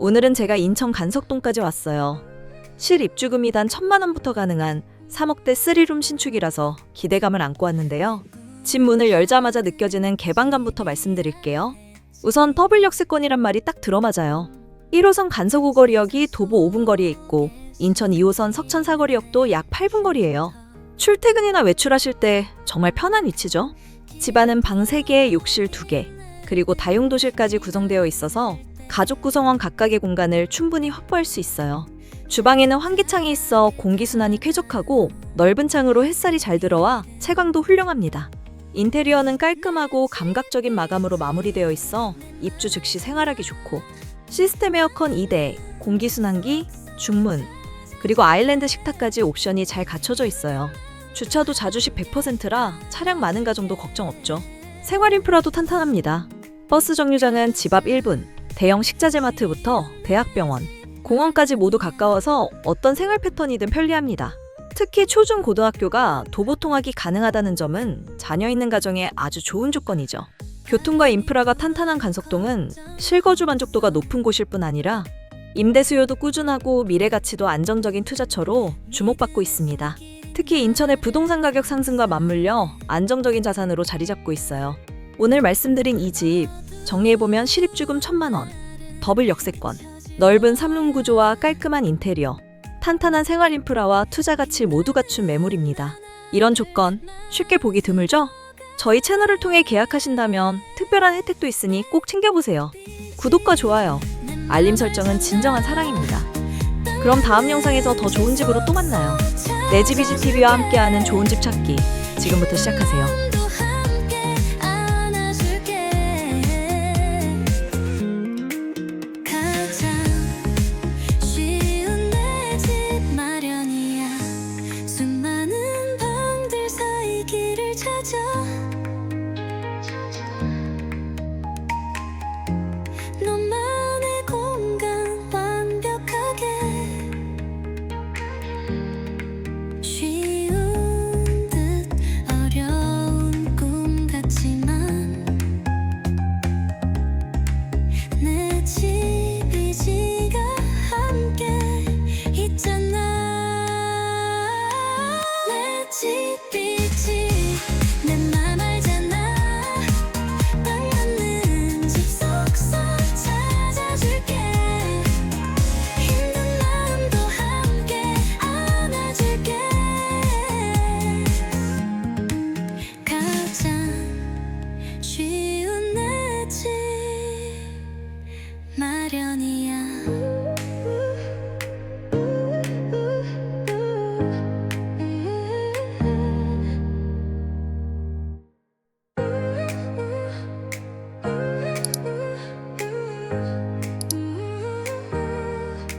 오늘은 제가 인천 간석동까지 왔어요. 실 입주금이 단 천만 원부터 가능한 3억대 3룸 신축이라서 기대감을 안고 왔는데요. 집 문을 열자마자 느껴지는 개방감부터 말씀드릴게요. 우선 더블 역세권이란 말이 딱 들어맞아요. 1호선 간석 5거리역이 도보 5분 거리에 있고 인천 2호선 석천 사거리역도 약 8분 거리예요. 출퇴근이나 외출하실 때 정말 편한 위치죠. 집안은 방 3개, 욕실 2개, 그리고 다용도실까지 구성되어 있어서 가족 구성원 각각의 공간을 충분히 확보할 수 있어요. 주방에는 환기창이 있어 공기순환이 쾌적하고 넓은 창으로 햇살이 잘 들어와 채광도 훌륭합니다. 인테리어는 깔끔하고 감각적인 마감으로 마무리되어 있어 입주 즉시 생활하기 좋고 시스템 에어컨 2대, 공기순환기, 중문, 그리고 아일랜드 식탁까지 옵션이 잘 갖춰져 있어요. 주차도 자주식 100%라 차량 많은 가정도 걱정 없죠. 생활 인프라도 탄탄합니다. 버스 정류장은 집 앞 1분, 대형 식자재 마트부터 대학병원, 공원까지 모두 가까워서 어떤 생활 패턴이든 편리합니다. 특히 초중 고등학교가 도보 통학이 가능하다는 점은 자녀 있는 가정에 아주 좋은 조건이죠. 교통과 인프라가 탄탄한 간석동은 실거주 만족도가 높은 곳일 뿐 아니라 임대 수요도 꾸준하고 미래 가치도 안정적인 투자처로 주목받고 있습니다. 특히 인천의 부동산 가격 상승과 맞물려 안정적인 자산으로 자리 잡고 있어요. 오늘 말씀드린 이 집 정리해보면 실입주금 천만 원, 더블 역세권, 넓은 삼룸 구조와 깔끔한 인테리어, 탄탄한 생활 인프라와 투자 가치 모두 갖춘 매물입니다. 이런 조건 쉽게 보기 드물죠? 저희 채널을 통해 계약하신다면 특별한 혜택도 있으니 꼭 챙겨보세요. 구독과 좋아요, 알림 설정은 진정한 사랑입니다. 그럼 다음 영상에서 더 좋은 집으로 또 만나요. 내 집이지 TV와 함께하는 좋은 집 찾기 지금부터 시작하세요. 마련이야.